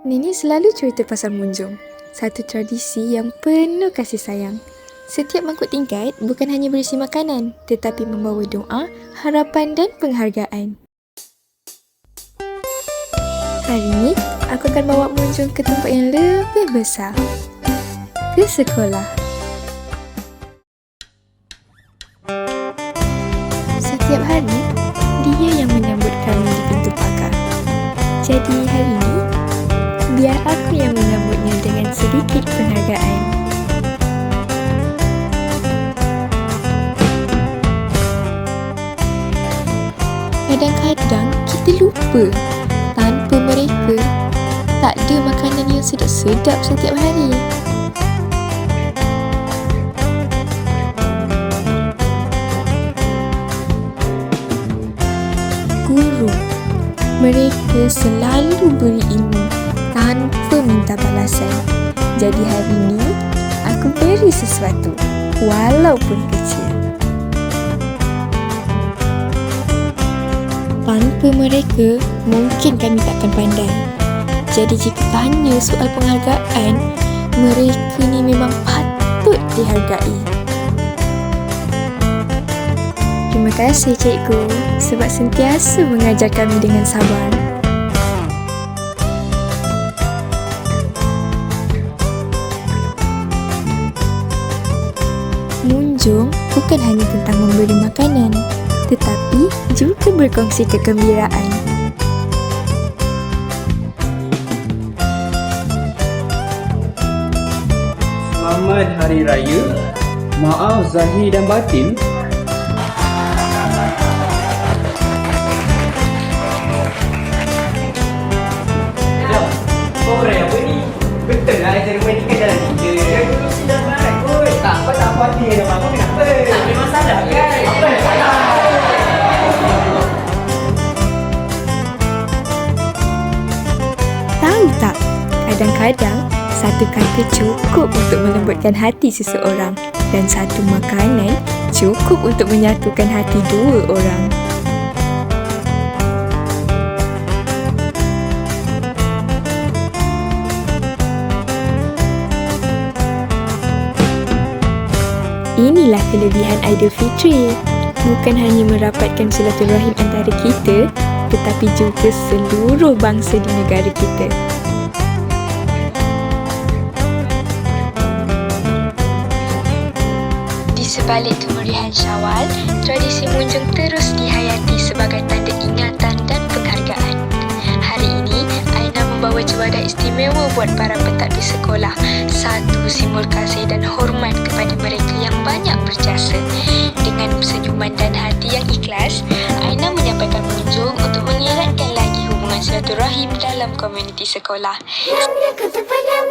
Nenek selalu cerita pasal munjung. Satu tradisi yang penuh kasih sayang. Setiap mangkuk tingkat bukan hanya berisi makanan, tetapi membawa doa, harapan dan penghargaan. Hari ini, aku akan bawa munjung ke tempat yang lebih besar. Ke sekolah. Setiap hari, dia yang menyambut kami di pintu pagar. Jadi hari ini, biar aku yang menyambutnya dengan sedikit penghargaan. Kadang-kadang kita lupa tanpa mereka tak ada makanan yang sedap-sedap setiap hari. Guru mereka selalu beri ilmu tanpa minta balasan. Jadi hari ini, aku beri sesuatu walaupun kecil. Tanpa mereka, mungkin kami takkan pandai. Jadi jika tanya soal penghargaan, mereka ni memang patut dihargai. Terima kasih cikgu sebab sentiasa mengajar kami dengan sabar. Bukan hanya tentang memberi makanan, tetapi juga berkongsi kegembiraan. Selamat Hari Raya. Maaf zahir dan batin. Kadang-kadang satu kata cukup untuk melembutkan hati seseorang dan satu makanan cukup untuk menyatukan hati dua orang. Inilah kelebihan Aidilfitri. Bukan hanya merapatkan silaturahim antara kita, tetapi juga seluruh bangsa di negara kita. Di sebalik kemeriahan Syawal, tradisi munjung terus dihayati sebagai tanda ingatan dan penghargaan. Hari ini, Aina membawa juadah istimewa buat para pentadbir sekolah. Satu simbol kasih dan hormat kepada mereka yang banyak berjasa. Dengan senyuman dan hati yang ikhlas, Aina menyampaikan munjung untuk mengeratkan lagi hubungan silaturahim dalam komuniti sekolah. Nyam nyam ketupat nyam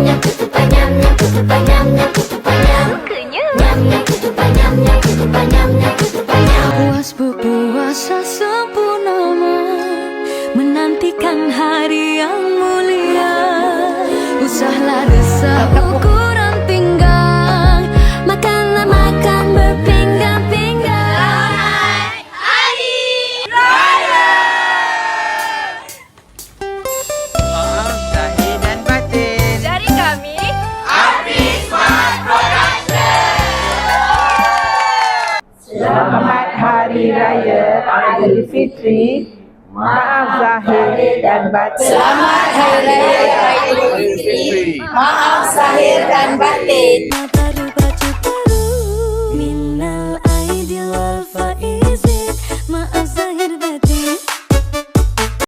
nyam ketupat nyam Sukanya Nyam nyam. Ketupat nyam nyam ketupat nyam nyam ketupat nyam. Puas berpuasa sempurna Menantikan hari yang mulia. Usahlah resah Selamat Hari Raya Aidilfitri. Maaf zahir dan batin. Selamat Hari Raya Aidilfitri. Maaf zahir dan batin.